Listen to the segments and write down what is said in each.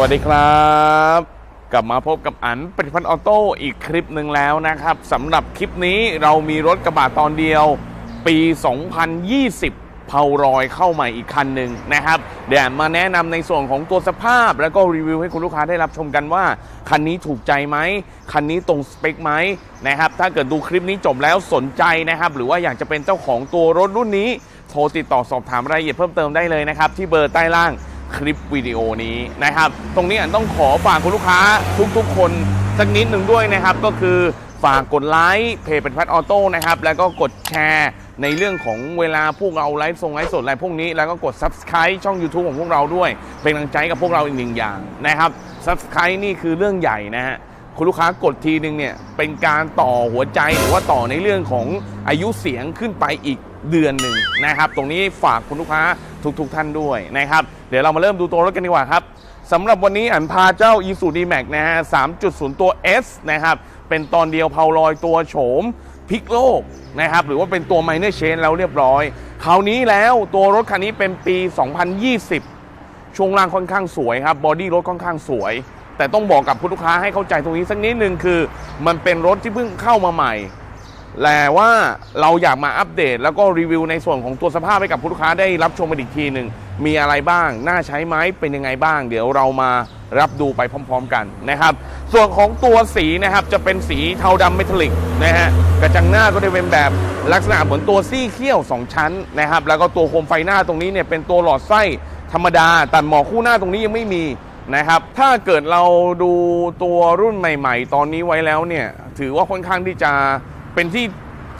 สวัสดีครับ กลับมาพบกับอันปฏิพัฒน์ออโต้อีกคลิปหนึ่งแล้วนะครับสำหรับคลิปนี้เรามีรถกระบะตอนเดียว ปี 2020เผารอยเข้าใหม่อีกคันหนึ่งนะครับเดี๋ยวมาแนะนำในส่วนของตัวสภาพ แล้วก็รีวิวให้คุณลูกค้าได้รับชมกันว่า คันนี้ถูกใจไหม คันนี้ตรงสเปคไหมนะครับถ้าเกิดดูคลิปนี้จบแล้วสนใจนะครับ หรือว่าอยากจะเป็นเจ้าของตัวรถรุ่นนี้ โทรติดต่อสอบถามรายละเอียดเพิ่มเติมได้เลยนะครับที่เบอร์ใต้ล่าง คลิปวิดีโอนี้นะครับ ตรงนี้ต้องขอฝากคุณลูกค้าทุกๆ คนสักนิดหนึ่งด้วยนะครับ ก็คือฝากกดไลค์เพจเป็นพัดออโต้นะครับ แล้วก็กดแชร์ในเรื่องของเวลาพวกเราไลฟ์ส่งไลฟ์สดอะไรพวกนี้ แล้วก็กด Subscribe ช่อง YouTube ของพวกเราด้วย เป็นกำลังใจกับพวกเราอีกหนึ่งอย่างนะครับ Subscribe นี่คือเรื่องใหญ่นะฮะคุณลูกค้ากดทีนึงเนี่ยเป็นการต่อหัวใจหรือว่าต่อในเรื่องของอายุเสียงขึ้นไปอีก เดือนหนึ่งนะครับ ตรงนี้ฝากคุณลูกค้าทุกๆทท่านด้วยนะครับ เดี๋ยวเรามาเริ่มดูตัวรถกันดีกว่าครับสำหรับวันนี้อันพาเจ้า i s u d m a x นะฮะ 3.0 ตัว S นะครับ เป็นตอนเดียวเพาลอยตัวโฉมพลิกโลกนะครับ หรือว่าเป็นตัว minor change แล้วเรียบร้อย คราวนี้แล้วตัวรถคันนี้เป็นปี 2020 ช่วงล่างค่อนข้างสวยครับ บอดี้รถค่อนข้างสวย แต่ต้องบอกกับผู้ลูกค้าให้เข้าใจตรงนี้สักนิดนึงคือ มันเป็นรถที่เพิ่งเข้ามาใหม่ แต่ว่าเราอยากมาอัปเดต แล้วก็รีวิวในส่วนของตัวสภาพให้กับผู้ลูกค้าได้รับชมกันอีกทีหนึ่งมีอะไรบ้าง น่าใช้ไหมเป็นยังไงบ้าง เดี๋ยวเรามารับดูไปพร้อม ๆ กันนะครับ ส่วนของตัวสีนะครับจะเป็นสีเทาดำเมทัลลิกนะฮะกระจังหน้าก็จะเป็นแบบลักษณะเหมือนตัวซี่เขี้ยว 2 ชั้นนะครับ แล้วก็ตัวโคมไฟหน้าตรงนี้เนี่ยเป็นตัวหลอดไส้ธรรมดาแตัดหมอกคู่หน้าตรงนี้ยังไม่มีนะครับ ถ้าเกิดเราดูตัวรุ่นใหม่ ๆ ตอนนี้ไว้แล้วเนี่ยถือว่าค่อนข้างที่จะ เป็นที่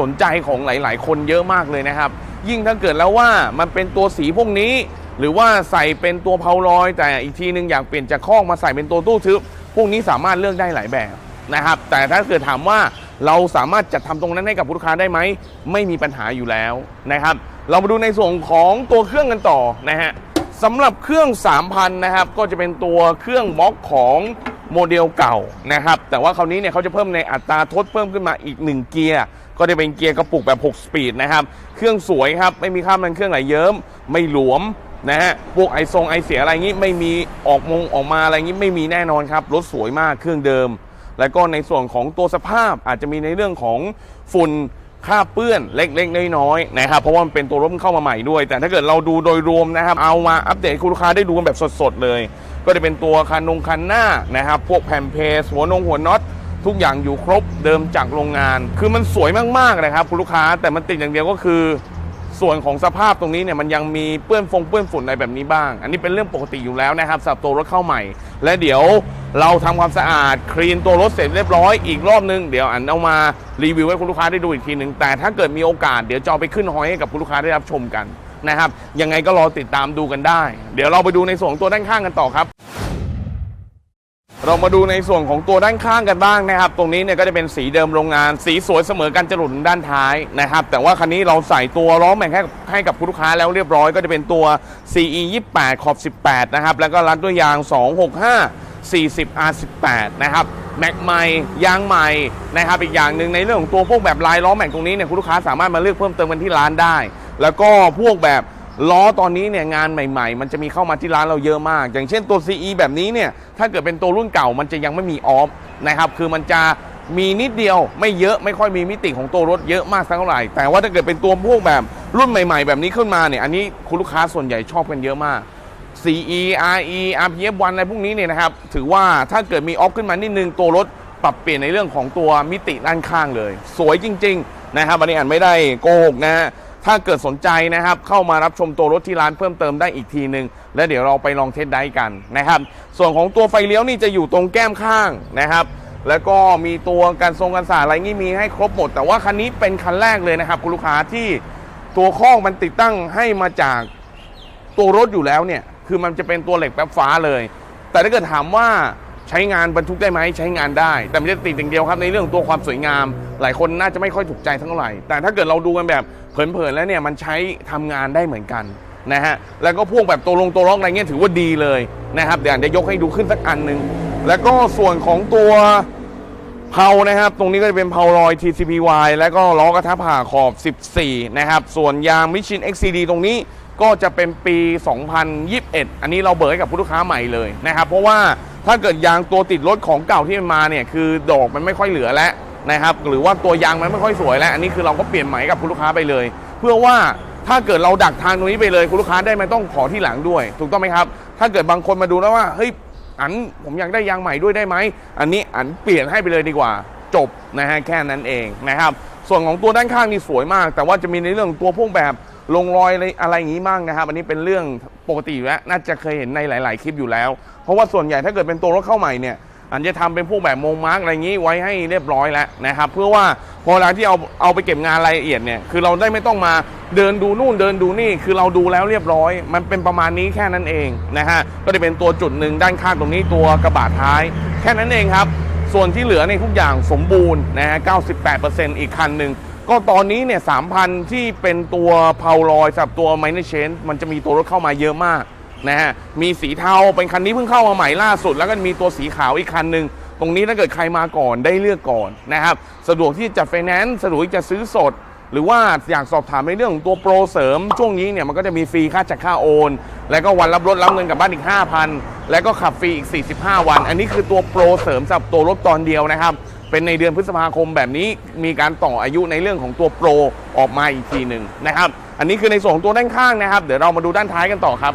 สนใจของหลาย ๆ คนเยอะมากเลยนะครับ ยิ่งถ้าเกิดแล้วว่ามันเป็นตัวสีพวกนี้ หรือว่าใส่เป็นตัวเพาลอย แต่อีกทีหนึงอยากเปลี่ยนจากคอกมาใส่เป็นตัวตู้ทึบพวกนี้สามารถเลือกได้หลายแบบนะครับ แต่ถ้าเกิดถามว่าเราสามารถจัดทำตรงนั้นให้กับผู้ลูกค้าได้ไหมไม่มีปัญหาอยู่แล้วนะครับ เรามาดูในส่วนของตัวเครื่องกันต่อนะฮะสำหรับเครื่อง 3,000 นะครับ ก็จะเป็นตัวเครื่องบล็อกของ โมเดลเก่านะครับ แต่ว่าคราวนี้เนี่ยเขาจะเพิ่มในอัตราทดเพิ่มขึ้นมาอีก 1 เกียร์ ก็จะเป็นเกียร์กระปุกแบบ 6 สปีดนะครับ เครื่องสวยครับ ไม่มีค่ามันเครื่องไหลเยิ้ม ไม่หลวมนะฮะ พวกไอทรงไอเสียอะไรงี้ไม่มีออกมงออกมาอะไรงี้ไม่มีแน่นอนครับ รถสวยมากเครื่องเดิม แล้วก็ในส่วนของตัวสภาพอาจจะมีในเรื่องของฝุ่น คราบเปื้อนเล็กๆน้อยๆนะครับเพราะว่ามันเป็นตัวรถเข้ามาใหม่ด้วย แต่ถ้าเกิดเราดูโดยรวมนะครับ เอามาอัปเดตคุณลูกค้าได้ดูกันแบบสดๆเลย ก็จะเป็นตัวคันนงคันหน้านะครับ พวกแผ่นเพสหัวนงหัวน็อตทุกอย่างอยู่ครบเดิมจากโรงงาน คือมันสวยมากๆนะครับคุณลูกค้าแต่มันติดอย่างเดียวก็คือ ส่วนของสภาพตรงนี้เนี่ยมันยังมีเปื้อนฟงเปื้อนฝุ่นอะไรแบบนี้บ้าง อันนี้เป็นเรื่องปกติอยู่แล้วนะครับสำหรับตัวรถเข้าใหม่ และเดี๋ยวเราทำความสะอาดคลีนตัวรถเสร็จเรียบร้อยอีกรอบนึงเดี๋ยวอันเอามารีวิวให้คุณลูกค้าได้ดูอีกทีหนึ่งแต่ถ้าเกิดมีโอกาสเดี๋ยวจะเอาไปขึ้นฮอยให้กับคุณลูกค้าได้รับชมกันนะครับยังไงก็รอติดตามดูกันได้ เดี๋ยวเราไปดูในส่วนของตัวด้านข้างกันต่อครับ เรามาดูในส่วนของตัวด้านข้างกันบ้างนะครับ ตรงนี้เนี่ยก็จะเป็นสีเดิมโรงงาน สีสวยเสมอกันจรดด้านท้ายนะครับ แต่ว่าคันนี้เราใส่ตัวล้อแม็กให้ให้กับผู้ลูกค้าแล้วเรียบร้อยก็จะเป็นตัว CE 28ขอบ 18 นะครับ แล้วก็รัดด้วยยาง 265 40 R18 นะครับแม็กใหม่ยางใหม่นะครับอีกอย่างหนึ่งในเรื่องของตัวพวกแบบลายล้อแม็กตรงนี้เนี่ยคุณลูกค้าสามารถมาเลือกเพิ่มเติมกันที่ร้านได้ แล้วก็พวกแบบ ล้อตอนนี้เนี่ยงานใหม่ ๆ มันจะมีเข้ามาที่ร้านเราเยอะมาก อย่างเช่นตัว CE แบบนี้เนี่ยถ้าเกิดเป็นตัวรุ่นเก่ามันจะยังไม่มีออฟนะครับคือมันจะมีนิดเดียวไม่เยอะไม่ค่อยมีมิติของตัวรถเยอะมากสักเท่าไหร่ แต่ว่าถ้าเกิดเป็นตัวพวกแบบรุ่นใหม่ ๆ แบบนี้ขึ้นมาเนี่ยอันนี้คุณลูกค้าส่วนใหญ่ชอบกันเยอะมาก CE RE RPF 1 อะไรพวกนี้เนี่ยนะครับถือว่าถ้าเกิดมีออฟขึ้นมานิดนึงตัวรถปรับเปลี่ยนในเรื่องของตัวมิติด้านข้างเลย สวยจริง ๆ นะครับอันนี้อ่านไม่ได้โกหกนะฮะ ถ้าเกิดสนใจนะครับ เข้ามารับชมตัวรถที่ร้านเพิ่มเติมได้อีกทีหนึ่งแล้วเดี๋ยวเราไปลองเทสได้กันนะครับ ส่วนของตัวไฟเลี้ยวนี่จะอยู่ตรงแก้มข้างนะครับแล้วก็มีตัวการทรงกันสาดอะไรงี้มีให้ครบหมด แต่ว่าคันนี้เป็นคันแรกเลยนะครับ คุณลูกค้าที่ตัวข้องมันติดตั้งให้มาจากตัวรถอยู่แล้วเนี่ย คือมันจะเป็นตัวเหล็กแป๊บฟ้าเลย แต่ถ้าเกิดถามว่า ใช้งานบรรทุกได้ไหมใช้งานได้ แต่ไม่ได้ติดอย่างเดียวครับในเรื่องตัวความสวยงาม หลายคนน่าจะไม่ค่อยถูกใจเท่าไหร่ แต่ถ้าเกิดเราดูกันแบบเผินๆแล้วเนี่ยมันใช้ทำงานได้เหมือนกันนะฮะแล้วก็พวกแบบตัวลงตัวล็อกอะไรเงี้ยถือว่าดีเลยนะครับเดี๋ยวจะยกให้ดูขึ้นสักอันหนึ่งแล้วก็ส่วนของตัวเพานะครับ ตรงนี้ก็จะเป็นเพาลอย TCPY แล้วก็ล้อกระทะผ่าขอบ 14 นะครับ ส่วนยางมิชิน XCD ตรงนี้ก็จะเป็นปี 2021 อันนี้เราเบิกให้กับผู้ลูกค้าใหม่เลยนะครับ เพราะว่า ถ้าเกิดยางตัวติดรถของเก่าที่มันมาเนี่ยคือดอกมันไม่ค่อยเหลือแล้วนะครับหรือว่าตัวยางมันไม่ค่อยสวยแล้ว อันนี้คือเราก็เปลี่ยนใหม่กับผู้ลูกค้าไปเลย เพื่อว่าถ้าเกิดเราดักทางตรงนี้ไปเลยคุณลูกค้าได้ไม่ต้องขอที่หลังด้วย ถูกต้องไหมครับ ถ้าเกิดบางคนมาดูแล้วว่าเฮ้ยอันผมอยากได้ยางใหม่ด้วยได้ไหมอันนี้อันเปลี่ยนให้ไปเลยดีกว่า จบนะฮะแค่นั้นเองนะครับส่วนของตัวด้านข้างนี่สวยมาก แต่ว่าจะมีในเรื่องตัวพวกแบบ ลงรอยอะไรอะไรอย่างนี้บ้างนะครับ อันนี้เป็นเรื่องปกติอยู่แล้วน่าจะเคยเห็นในหลาย ๆ คลิปอยู่แล้ว เพราะว่าส่วนใหญ่ถ้าเกิดเป็นตัวรถเข้าใหม่เนี่ยอันจะทำเป็นพวกแบบโมงมาร์กอะไรอย่างนี้ไว้ให้เรียบร้อยแล้วนะครับ เพื่อว่าพอเวลาที่เอาเอาไปเก็บงานรายละเอียดเนี่ยคือเราได้ไม่ต้องมาเดินดูนู่นเดินดูนี่ คือเราดูแล้วเรียบร้อย มันเป็นประมาณนี้แค่นั้นเองนะฮะก็จะเป็นตัวจุดหนึ่งด้านข้างตรงนี้ตัวกระบะท้าย แค่นั้นเองครับ ส่วนที่เหลือในทุกอย่างสมบูรณ์นะฮะ 98%อีกคันหนึ่ง ก็ตอนนี้เนี่ย3,000ที่เป็นตัวเพาลอยสำหรับตัว minor change มันจะมีตัวรถเข้ามาเยอะมากนะฮะมีสีเทาเป็นคันนี้เพิ่งเข้ามาใหม่ล่าสุด แล้วก็มีตัวสีขาวอีกคันหนึ่งตรงนี้ถ้าเกิดใครมาก่อนได้เลือกก่อนนะครับสะดวกที่จะไฟแนนซ์สะดวกที่จะซื้อสด หรือว่าอยากสอบถามในเรื่องของตัวโปรเสริม ช่วงนี้เนี่ยมันก็จะมีฟรีค่าจัดค่าโอน แล้วก็วันรับรถรับเงินกลับบ้านอีก 5,000 แล้วก็ขับฟรีอีก 45 วัน อันนี้คือตัวโปรเสริมสำหรับตัวรถตอนเดียวนะครับ เป็นในเดือนพฤษภาคมแบบนี้มีการต่ออายุในเรื่องของตัวโปรออกมาอีกทีหนึ่งนะครับ อันนี้คือในส่วนของตัวด้านข้างนะครับ เดี๋ยวเรามาดูด้านท้ายกันต่อครับ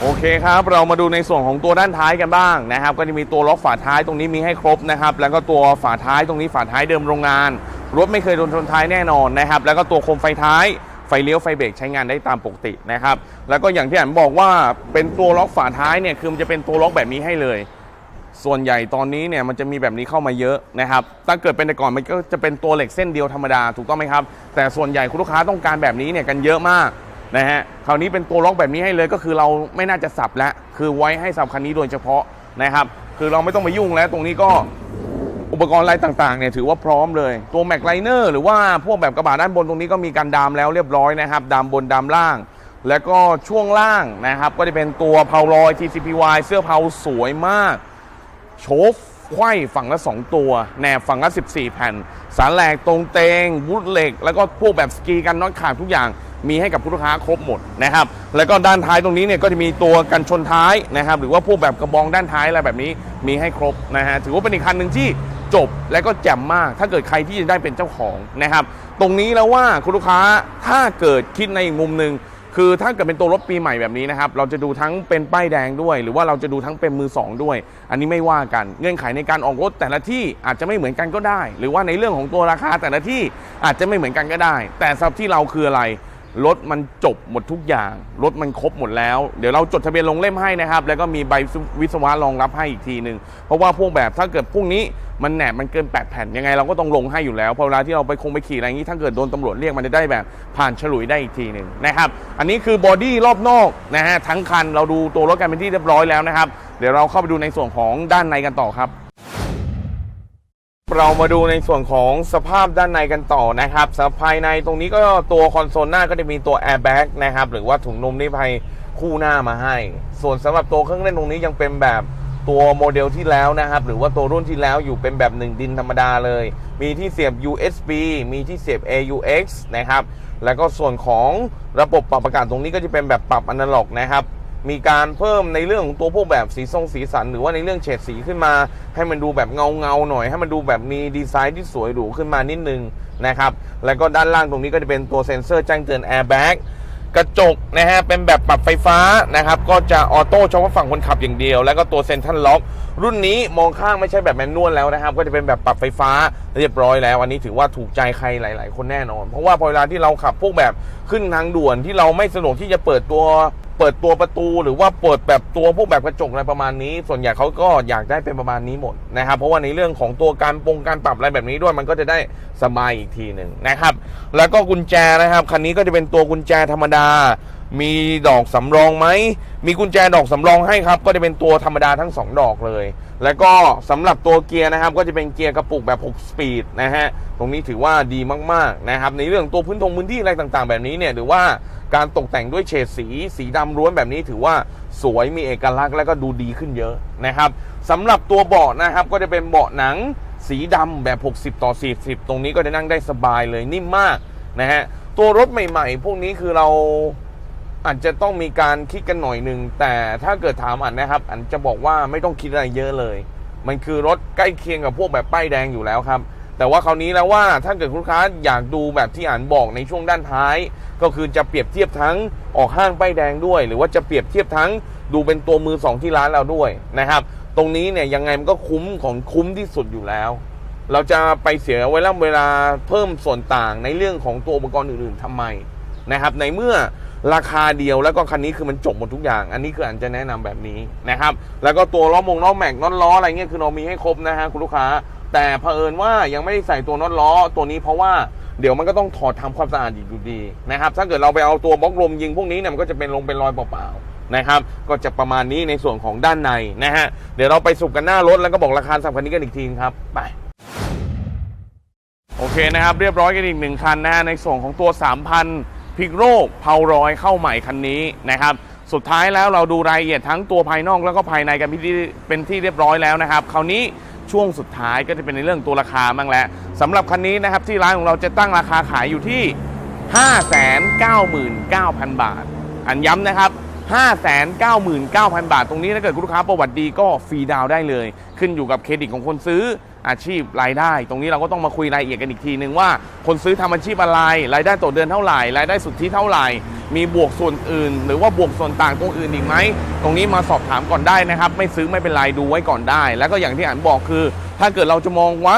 โอเคครับเรามาดูในส่วนของตัวด้านท้ายกันบ้างนะครับ ก็จะมีตัวล็อกฝาท้ายตรงนี้มีให้ครบนะครับ แล้วก็ตัวฝาท้ายตรงนี้ฝาท้ายเดิมโรงงาน รถไม่เคยโดนชนท้ายแน่นอนนะครับ แล้วก็ตัวโคมไฟท้ายไฟเลี้ยวไฟเบรกใช้งานได้ตามปกตินะครับ แล้วก็อย่างที่อันบอกว่าเป็นตัวล็อกฝาท้ายเนี่ยคือมันจะเป็นตัวล็อกแบบนี้ให้เลย ส่วนใหญ่ตอนนี้เนี่ยมันจะมีแบบนี้เข้ามาเยอะนะครับถ้าเกิดเป็นแต่ก่อนมันก็จะเป็นตัวเหล็กเส้นเดียวธรรมดาถูกต้องไหมครับ แต่ส่วนใหญ่คุณลูกค้าต้องการแบบนี้เนี่ยกันเยอะมากนะฮะคราวนี้เป็นตัวล็อกแบบนี้ให้เลยก็คือเราไม่น่าจะสับแล้วคือไว้ให้สับคันนี้โดยเฉพาะนะครับ คือเราไม่ต้องไปยุ่งแล้วตรงนี้ก็อุปกรณ์อะไรต่างๆเนี่ยถือว่าพร้อมเลย ตัวแม็กไลเนอร์หรือว่าพวกแบบกระบะด้านบนตรงนี้ก็มีการดามแล้วเรียบร้อยนะครับดามบนดามล่าง แล้วก็ช่วงล่างนะครับก็จะเป็นตัวเพาลอย TCPY เสื้อเพาสวยมาก โชฟไขว้ฝั่งละ 2 ตัว แหนบฝั่งละ 14 แผ่น สารแหลกตรงเตงวุดเหล็ก แล้วก็พวกแบบสกีกันน็อตขาดทุกอย่างมีให้กับผู้ลูกค้าครบหมดนะครับ แล้วก็ด้านท้ายตรงนี้เนี่ยก็จะมีตัวกันชนท้ายนะครับ หรือว่าพวกแบบกระบองด้านท้ายอะไรแบบนี้มีให้ครบนะฮะ ถือว่าเป็นอีกคันหนึ่งที่จบและก็แจ่มมาก ถ้าเกิดใครที่จะได้เป็นเจ้าของนะครับ ตรงนี้แล้วว่าคุณลูกค้าถ้าเกิดคิดในอีกมุมหนึ่ง คือถ้าเกิดเป็นตัวรถปีใหม่แบบนี้นะครับ เราจะดูทั้งเป็นป้ายแดงด้วย หรือว่าเราจะดูทั้งเป็นมือสองด้วย อันนี้ไม่ว่ากันเงื่อนไขในการออกรถแต่ละที่อาจจะไม่เหมือนกันก็ได้ หรือว่าในเรื่องของตัวราคาแต่ละที่อาจจะไม่เหมือนกันก็ได้ แต่สำหรับที่เราคืออะไร รถมันจบหมดทุกอย่าง รถมันครบหมดแล้ว เดี๋ยวเราจดทะเบียนลงเล่มให้นะครับ แล้วก็มีใบวิศวะรองรับให้อีกทีหนึ่งเพราะว่าพวกแบบถ้าเกิดพวกนี้มันแหนบมันเกิน 8 แผ่นยังไงเราก็ต้องลงให้อยู่แล้วพอเวลาที่เราไปคงไปขี่อะไรอย่างนี้ถ้าเกิดโดนตำรวจเรียกมันจะได้แบบผ่านฉลุยได้อีกทีหนึ่งนะครับ อันนี้คือบอดี้รอบนอกนะฮะทั้งคันเราดูตัวรถกันเป็นที่เรียบร้อยแล้วนะครับ เดี๋ยวเราเข้าไปดูในส่วนของด้านในกันต่อครับ เรามาดูในส่วนของสภาพด้านในกันต่อนะครับสภายในตรงนี้ก็ตัวคอนโซลหน้าก็จะมีตัวแอร์แบ็กนะครับหรือว่าถุงลมนิรภัยคู่หน้ามาให้ ส่วนสำหรับตัวเครื่องเล่นตรงนี้ยังเป็นแบบตัวโมเดลที่แล้วนะครับ หรือว่าตัวรุ่นที่แล้วอยู่เป็นแบบหนึ่งดินธรรมดาเลย มีที่เสียบ USB มีที่เสียบ AUX นะครับ แล้วก็ส่วนของระบบปรับอากาศตรงนี้ก็จะเป็นแบบปรับอนาล็อกนะครับ มีการเพิ่มในเรื่องของตัวพวกแบบสีทรงสีสัน หรือว่าในเรื่องเฉดสีขึ้นมา ให้มันดูแบบเงาเงาหน่อย ให้มันดูแบบมีดีไซน์ที่สวยหรูขึ้นมานิดนึงนะครับแล้วก็ด้านล่างตรงนี้ก็จะเป็นตัวเซ็นเซอร์แจ้งเตือนแอร์แบ็กกระจกนะฮะเป็นแบบปรับไฟฟ้านะครับก็จะออโต้เฉพาะฝั่งคนขับอย่างเดียว แล้วก็ตัวเซ็นทรัลล็อก รุ่นนี้มองข้างไม่ใช่แบบแมนนวลแล้วนะครับ ก็จะเป็นแบบปรับไฟฟ้าเรียบร้อยแล้ว อันนี้ถือว่าถูกใจใครหลาย ๆ คนแน่นอน เพราะว่าพอเวลาที่เราขับพวกแบบขึ้นทางด่วนที่เราไม่สะดวกที่จะเปิดตัว เปิดตัวประตูหรือว่าเปิดแบบตัวพวกแบบกระจกอะไรประมาณนี้ ส่วนใหญ่เขาก็อยากได้เป็นประมาณนี้หมดนะครับ เพราะว่าในเรื่องของตัวการปรงการปรับอะไรแบบนี้ด้วยมันก็จะได้สบายอีกทีหนึ่งนะครับ แล้วก็กุญแจนะครับคันนี้ก็จะเป็นตัวกุญแจธรรมดา มีดอกสำรองไหมมีกุญแจดอกสำรองให้ครับ ก็จะเป็นตัวธรรมดาทั้ง 2 ดอกเลย แล้วก็สำหรับตัวเกียร์นะครับ ก็จะเป็นเกียร์กระปุกแบบ 6 สปีดนะฮะ ตรงนี้ถือว่าดีมากๆนะครับ ในเรื่องตัวพื้นทงพื้นที่อะไรต่างๆ แบบนี้เนี่ย หรือว่าการตกแต่งด้วยเฉดสี สีดำล้วนแบบนี้ถือว่าสวยมีเอกลักษณ์แล้วก็ดูดีขึ้นเยอะนะครับสำหรับตัวเบาะนะครับ ก็จะเป็นเบาะหนังสีดำแบบ 60 ต่อ 40 ตรงนี้ก็จะนั่งได้สบายเลยนิ่มมากนะฮะตัวรถใหม่ ๆ พวกนี้คือเรา อาจจะต้องมีการคิดกันหน่อยหนึ่งแต่ถ้าเกิดถามอันนะครับ อันจะบอกว่าไม่ต้องคิดอะไรเยอะเลย มันคือรถใกล้เคียงกับพวกแบบป้ายแดงอยู่แล้วครับ แต่ว่าคราวนี้แล้วว่าถ้าเกิดคุณลูกค้าอยากดูแบบที่อ่านบอกในช่วงด้านท้าย ก็คือจะเปรียบเทียบทั้งออกห้างป้ายแดงด้วย หรือว่าจะเปรียบเทียบทั้งดูเป็นตัวมือสองที่ร้านเราด้วยนะครับตรงนี้เนี่ยยังไงมันก็คุ้มของคุ้มที่สุดอยู่แล้ว เราจะไปเสียเวลาเวลาเพิ่มส่วนต่างในเรื่องของตัวอุปกรณ์อื่น ๆทำไมนะครับ ในเมื่อ ราคาเดียวแล้วก็คันนี้คือมันจบหมดทุกอย่าง อันนี้คืออันจะแนะนำแบบนี้นะครับแล้วก็ตัวล้อมงล้อแม็กน็อตล้ออะไรเงี้ยคือเรามีให้ครบนะฮะคุณลูกค้า แต่เผอิญว่ายังไม่ได้ใส่ตัวน็อตล้อตัวนี้เพราะว่าเดี๋ยวมันก็ต้องถอดทำความสะอาดอีกอยู่ดีนะครับถ้าเกิดเราไปเอาตัวบล็อกลมยิงพวกนี้เนี่ยมันก็จะเป็นลงเป็นรอยเปล่าๆนะครับก็จะประมาณนี้ในส่วนของด้านในนะฮะเดี๋ยวเราไปสุกกันหน้ารถแล้วก็บอกราคาสำคัญนี้กันอีกทีครับไปโอเคนะครับเรียบร้อยกันอีกหนึ่งคันนะฮะในส่วนของตัว 3,000 พิกโรกเพารอยเข้าใหม่คันนี้นะครับสุดท้ายแล้วเราดูรายละเอียดทั้งตัวภายนอกแล้วก็ภายในกันเป็นที่เป็นที่เรียบร้อยแล้วนะครับคราวนี้ช่วงสุดท้ายก็จะเป็นในเรื่องตัวราคาบ้างแล้วสำหรับคันนี้นะครับที่ร้านของเราจะตั้งราคาขายอยู่ที่ 599,000 บาท อันย้ำนะครับ 599,000 บาท ตรงนี้ถ้าเกิดคุณลูกค้าประวัติดีก็ฟรีดาวได้เลย ขึ้นอยู่กับเครดิตของคนซื้อ อาชีพรายได้ ตรงนี้เราก็ต้องมาคุยรายละเอียดกันอีกทีนึงว่า คนซื้อทำอาชีพอะไร รายได้ต่อเดือนเท่าไหร่ รายได้สุทธิเท่าไหร่ มีบวกส่วนอื่น หรือว่าบวกส่วนต่างตรงอื่นอีกไหม ตรงนี้มาสอบถามก่อนได้นะครับ ไม่ซื้อไม่เป็นไรดูไว้ก่อนได้ แล้วก็อย่างที่อ่านบอกคือ ถ้าเกิดเราจะมองว่า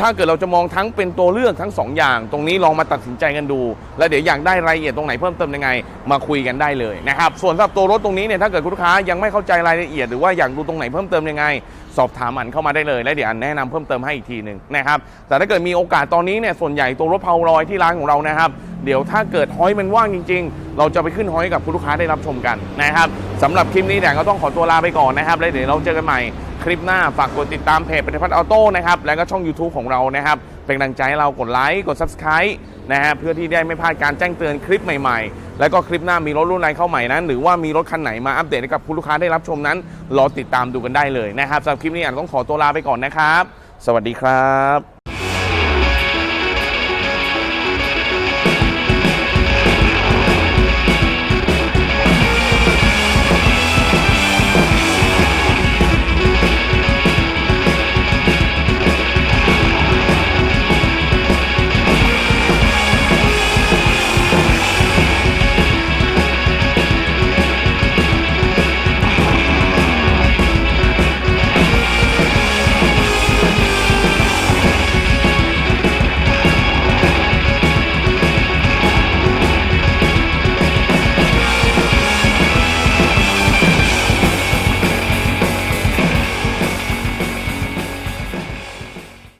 ถ้าเกิดเราจะมองทั้งเป็นตัวเลือกทั้งสองอย่าง ตรงนี้ลองมาตัดสินใจกันดู แล้วเดี๋ยวอยากได้รายละเอียดตรงไหนเพิ่มเติมยังไง มาคุยกันได้เลยนะครับ ส่วนสำหรับตัวรถตรงนี้เนี่ยถ้าเกิดคุณลูกค้ายังไม่เข้าใจรายละเอียดหรือว่าอยากดูตรงไหนเพิ่มเติมยังไง สอบถามอันเข้ามาได้เลย แล้วเดี๋ยวอันแนะนำเพิ่มเติมให้อีกทีหนึ่งนะครับ แต่ถ้าเกิดมีโอกาสตอนนี้เนี่ยส่วนใหญ่ตัวรถเพารอยที่ร้านของเรานะครับเดี๋ยวถ้าเกิดฮอยมันว่างจริง ๆ เราจะไปขึ้นฮอยกับคุณลูกค้าได้รับชมกันนะครับสำหรับคลิปนี้เนี่ยก็ต้องขอตัวลาไปก่อนนะครับแล้วเดี๋ยวเราเจอกันใหม่ คลิปหน้าฝากกดติดตามเพจปฏิพัฒน์ออโต้นะครับแล้วก็ช่อง YouTube ของเรานะครับ เป็นกำลังใจให้เรากดไลค์กด Subscribe นะฮะเพื่อที่ได้ไม่พลาดการแจ้งเตือนคลิปใหม่ๆ แล้วก็คลิปหน้ามีรถรุ่นไหนเข้าใหม่นั้น หรือว่ามีรถคันไหนมาอัปเดตให้กับผู้ลูกค้าได้รับชมนั้น รอติดตามดูกันได้เลยนะครับสำหรับคลิปนี้อ่านต้องขอตัวลาไปก่อนนะครับ สวัสดีครับ